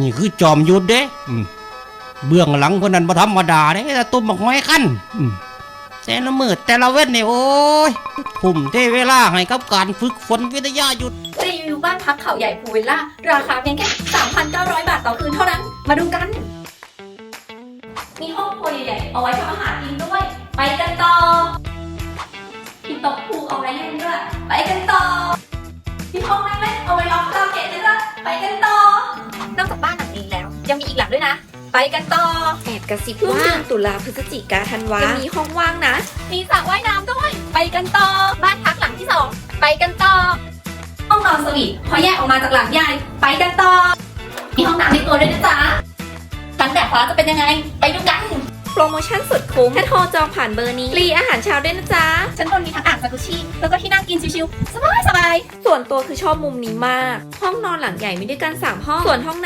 นี่คือจอมยุทธเด้เบื้องหลังคนนั้นบ่ธรรมดาเด้ต่ตุ้มบักห้อยคันแต่ละมืดแต่ละเว้นนี่ยโอ้ยทุ่มเทเวลาให้กับการฝึกฝนวิทยายุทธรีวิวบ้านพักเขาใหญ่ภูวิลล่า ราคาเพียงแค่ 3,900 บาทต่อคืนเท่านั้น มาดูกัน มีห้องครัวใหญ่ๆเอาไว้ทำอาหารกินด้วย ไปกันต่อมีโต๊ะพูเอาไว้เล่นด้วย ไปกันต่อมีห้องนั่งเล่นเอาไว้ร้องคาราโอเกะด้วยนะไปกันต่อ ไปกันต่อแอบกระซิบว่าเดือนตุลาพฤศจิกาธันวายังมีห้องว่างนะ มีสระว่ายน้ำด้วย ไปกันต่อ บ้านพักหลังที่สอง ไปกันต่อ ห้องนอนสวีทพอแยกออกมาจากหลังใหญ่ ไปกันต่อ มีห้องน้ำในตัวด้วยนะจ๊ะชั้นแบบฟ้าจะเป็นยังไง ไปดูกัน โปรโมชั่นสุดคุ้มถ้าโทรจองผ่านเบอร์นี้ฟรีอาหารเช้าด้วยนะจ๊ะชั้นบนมีทั้งอ่างจากุชิแล้วก็ที่นั่งกินชิวๆสบายสบายๆส่วนตัวคือชอบมุมนี้มาก ห้องนอนหลังใหญ่มีด้วยกัน3ห้องส่วนห้อง